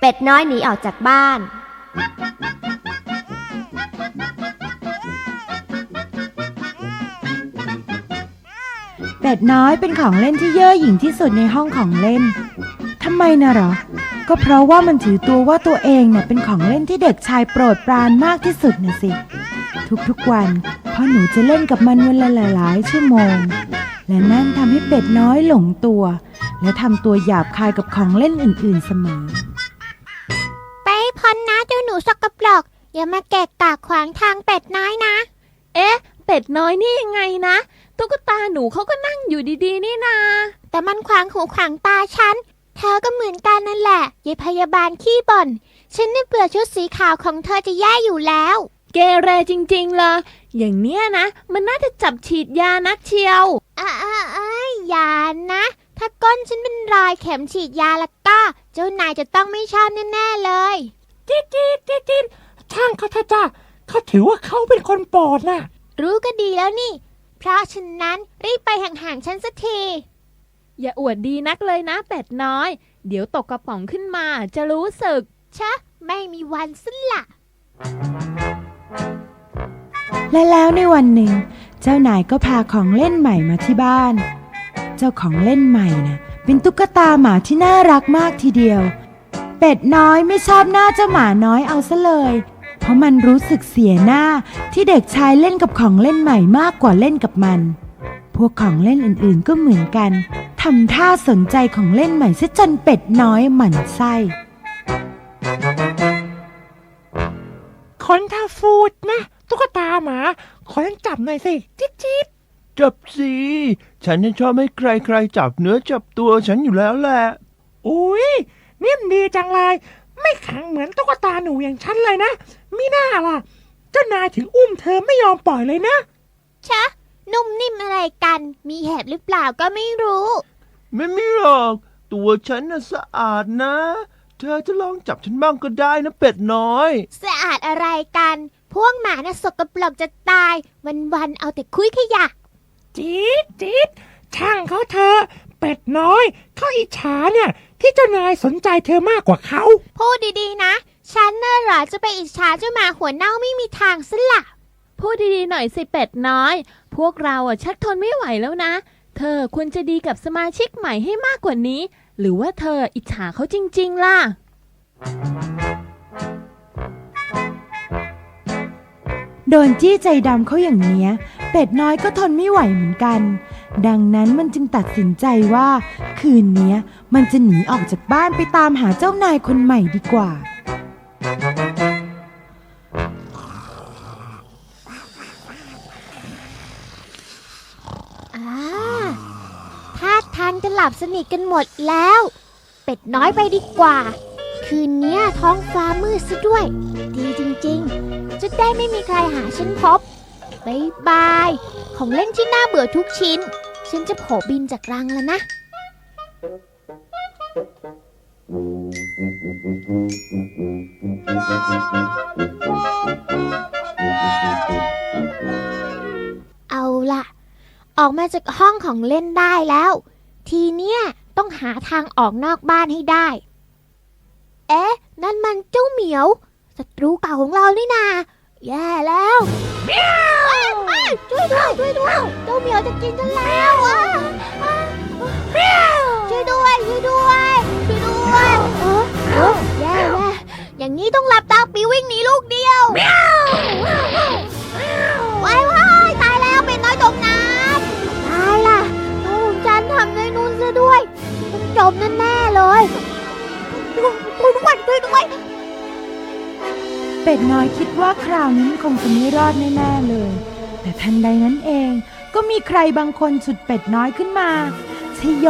เป็ดน้อยหนีออกจากบ้าน เป็ดน้อยเป็นของเล่นที่เย่อหยิ่งที่สุดในห้องของเล่น ทำไมนะหรอ ก็เพราะว่ามันถือตัวว่าตัวเองเนี่ยเป็นของเล่นที่เด็กชายโปรดปรานมากที่สุดนะสิ ทุกๆวันพ่อหนูจะเล่นกับมันวันละหลาย ๆ ชั่วโมง และนั่นทำให้เป็ดน้อยหลงตัว และทำตัวหยาบคายกับของเล่นอื่นๆเสมอ ไปให้พ้นนะเจ้าหนูสกปรกอย่ามาแกะกากขวางทางเป็ดน้อยนะ เอ๊ะ เป็ดน้อยนี่ยังไงนะ ตุ๊กตาหนูเขาก็นั่งอยู่ดีๆ นี่นา แต่มันขวางหูขวางตาฉัน เธอก็เหมือนกันนั่นแหละยายพยาบาลขี้บ่น ฉันนี่เบื่อชุดสีขาวของเธอจะแย่อยู่แล้ว เกเรจริงๆเลยอย่างเนี้ยนะ มันน่าจะจับฉีดยานักเชียว อ่าอ่าอ่าอย่านะ ถ้าก้นฉันเป็นรอยเข็มฉีดยาแล้วก็ เจ้านายจะต้องไม่ชอบแน่ๆเลย จี๊ดจี๊ดจี๊ดจี๊ดช่างเขาเถอะจ้าเขาถือว่าเขาเป็นคนโปรดน่ะ รู้ก็ดีแล้วนี่ เพราะฉะนั้นรีบไปห่างๆฉันสักที อย่าอวดดีนักเลยนะเป็ดน้อย เดี๋ยวตกกระป๋องขึ้นมาจะรู้สึก ชะ ไม่มีวันสิ้นละ และแล้วในวันหนึ่ง เจ้านายก็พาของเล่นใหม่มาที่บ้านเจ้าของเล่นใหม่นะเป็นตุ๊กตาหมาที่น่ารักมากทีเดียว เป็ดน้อยไม่ชอบหน้าเจ้าหมาน้อยเอาซะเลย เพราะมันรู้สึกเสียหน้าที่เด็กชายเล่นกับของเล่นใหม่มากกว่าเล่นกับมัน พวกของเล่นอื่นๆก็เหมือนกันทำท่าสนใจของเล่นใหม่ซะจนเป็ดน้อยหมั่นไส้คนทาฟูดนะ ตุ๊กตาหมา ขอฉันจับหน่อยสิ จิ๊ดจิ๊ด จับสิ ฉันยังชอบให้ใครๆจับเนื้อจับตัวฉันอยู่แล้วแหละ อุ้ยนิ่มดีจังเลย ไม่แข็งเหมือนตุ๊กตาหนูอย่างฉันเลยนะมิน่าล่ะ เจ้านายถึงอุ้มเธอไม่ยอมปล่อยเลยนะ ชะ นุ่มนิ่มอะไรกัน มีแหบหรือเปล่าก็ไม่รู้ ไม่มีหรอก ตัวฉันน่ะสะอาดนะ เธอจะลองจับฉันบ้างก็ได้นะเป็ดน้อย สะอาดอะไรกัน พวกหมาน่ะสกปรกจะตาย วันๆเอาแต่คุยขยะ จี๊ดจี๊ดช่างเขาเธอะเป็ดน้อยเขาอิจฉาเนี่ย ที่เจ้านายสนใจเธอมากกว่าเขาพูดดีๆนะ ฉันน่ะเหรอจะไปอิจฉาเจ้าหมาหัวเน่าไม่มีทางสละพูดดีๆหน่อยสิเป็ดน้อย พวกเราอะชักทนไม่ไหวแล้วนะ เธอควรจะดีกับสมาชิกใหม่ให้มากกว่านี้ หรือว่าเธออิจฉาเขาจริง ๆ ล่ะ โดนจี้ใจดำเขาอย่างเนี้ย เป็ดน้อยก็ทนไม่ไหวเหมือนกัน ดังนั้นมันจึงตัดสินใจว่า คืนนี้มันจะหนีออกจากบ้านไปตามหาเจ้านายคนใหม่ดีกว่า อ่าท่าทางจะหลับสนิทกันหมดแล้ว เป็ดน้อยไปดีกว่า คืนนี้ท้องฟ้ามืดซะด้วย ดีจริงๆ จะได้ไม่มีใครหาฉันพบ บายบาย ของเล่นที่น่าเบื่อทุกชิ้น ฉันจะโผบินจากรังแล้วนะ เอาล่ะ ออกมาจากห้องของเล่นได้แล้ว ทีเนี้ยต้องหาทางออกนอกบ้านให้ได้ เอ๊ะ นั่นมันเจ้าเหมียวศัตรูเก่าของเรานี่นา แย่ ยวจะกินฉันแล้วอะอะช่วยด้วยช่วยด้วยช่วยด้วยเออเออแย่แย่อย่างนี้ต้องหลับตาปีวิ่งหนีลูกเดียวว้ายว้ายตายแล้วเป็นน้อยจมน้ำตายล่ะลูกฉันทำในนู่นซะด้วยต้องจมแน่ๆเลยช่วยด้วยช่วยด้วยเป็ดน้อยคิดว่าคราวนี้มันคงจะไม่รอดแน่ๆเลย แต่ทันใดนั้นเอง ก็มีใครบางคนฉุดเป็ดน้อยขึ้นมาชโย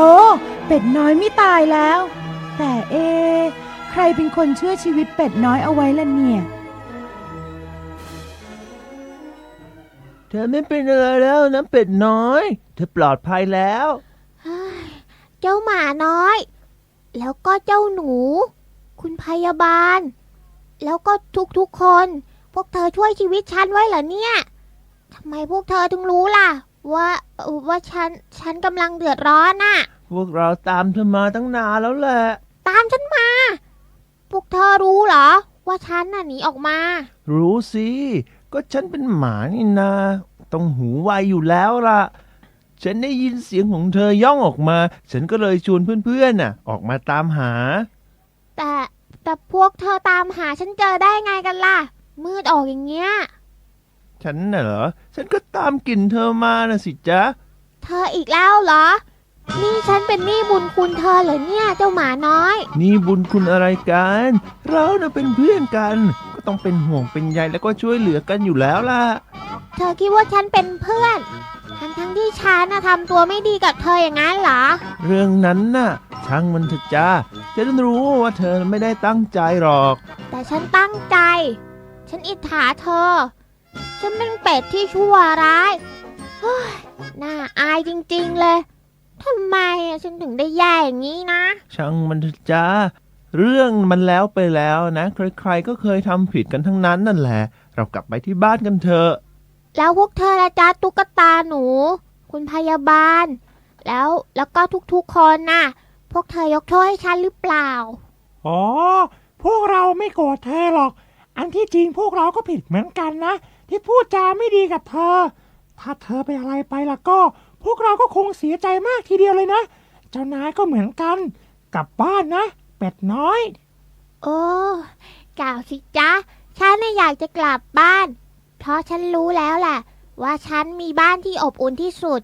เป็ดน้อยไม่ตายแล้ว แต่เอะใครเป็นคนช่วยชีวิตเป็ดน้อยเอาไว้ล่ะเนี่ย เธอไม่เป็นอะไรแล้วนะเป็ดน้อย เธอปลอดภัยแล้วเฮ้ยเจ้าหมาน้อย แล้วก็เจ้าหนู คุณพยาบาล แล้วก็ทุกๆคน พวกเธอช่วยชีวิตฉันไว้เหรอเนี่ยทำไมพวกเธอถึงรู้ล่ะ ว่าเอ่อว่าฉันฉันกำลังเดือดร้อนน่ะ พวกเราตามเธอมาตั้งนานแล้วแหละ ตามฉันมา พวกเธอรู้เหรอ ว่าฉันน่ะหนีออกมา รู้สิ ก็ฉันเป็นหมานี่นา ต้องหูไวอยู่แล้วล่ะ ฉันได้ยินเสียงของเธอย่องออกมา ฉันก็เลยชวนเพื่อนๆน่ะ ออกมาตามหา แต่แต่พวกเธอตามหาฉันเจอได้ไงกันล่ะ มืดออกอย่างเงี้ย ฉันน่ะเหรอ ฉันก็ตามกลิ่นเธอมาน่ะสิจ๊ะ เธออีกแล้วเหรอ นี่ฉันเป็นหนี้บุญคุณเธอเหรอเนี่ยเจ้าหมาน้อย นี่บุญคุณอะไรกัน เราน่ะเป็นเพื่อนกัน ก็ต้องเป็นห่วงเป็นใยแล้วก็ช่วยเหลือกันอยู่แล้วล่ะ เธอคิดว่าฉันเป็นเพื่อน ทั้งทั้งๆที่ฉันน่ะทำตัวไม่ดีกับเธออย่างนั้นเหรอ เรื่องนั้นน่ะ ช่างมันเถอะจ้าฉันรู้ว่าเธอไม่ได้ตั้งใจหรอก แต่ฉันตั้งใจ ฉันอิจฉาเธอ ฉันเป็นเป็ดที่ชั่วร้ายเฮ้ยน่าอายจริงๆเลยทำไมอะฉันถึงได้แย่อย่างนี้นะ ช่างมันเถอะจ้าเรื่องมันแล้วไปแล้วนะใครๆก็เคยทำผิดกันทั้งนั้นนั่นแหละ เรากลับไปที่บ้านกันเถอะ แล้วพวกเธอละจ้าตุ๊กตาหนู คุณพยาบาล แล้วแล้วก็ทุกๆคนน่ะ พวกเธอยกโทษให้ฉันหรือเปล่า อ๋อ พวกเราไม่โกรธเธอหรอก อันที่จริงพวกเราก็ผิดเหมือนกันนะ ที่พูดจาไม่ดีกับเธอ ถ้าเธอไปนอะไรไปล่ะก็ พวกเราก็คงเสียใจมากทีเดียวเลยนะ เจ้านายก็เหมือนกัน กลับบ้านนะ เป็ดน้อย โอ้กล่าวสิจ๊ะ ฉันน่ะอยากจะกลับบ้าน เพราะฉันรู้แล้วแหละว่าฉันมีบ้านที่อบอุ่นที่สุด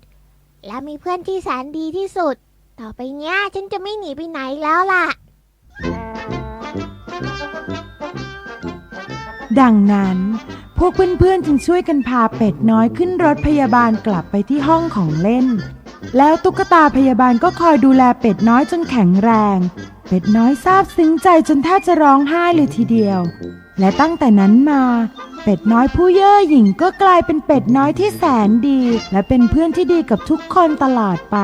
และมีเพื่อนที่แสนดีที่สุด ต่อไปเนี้ยฉันจะไม่หนีไปไหนแล้วล่ะ ดังนั้น พวกเพื่อนๆจึงช่วยกันพาเป็ดน้อยขึ้นรถพยาบาลกลับไปที่ห้องของเล่น แล้วตุ๊กตาพยาบาลก็คอยดูแลเป็ดน้อยจนแข็งแรง เป็ดน้อยซาบซึ้งใจจนแทบจะร้องไห้เลยทีเดียว และตั้งแต่นั้นมา เป็ดน้อยผู้เย่อหยิ่งก็กลายเป็นเป็ดน้อยที่แสนดี และเป็นเพื่อนที่ดีกับทุกคนตลอดไป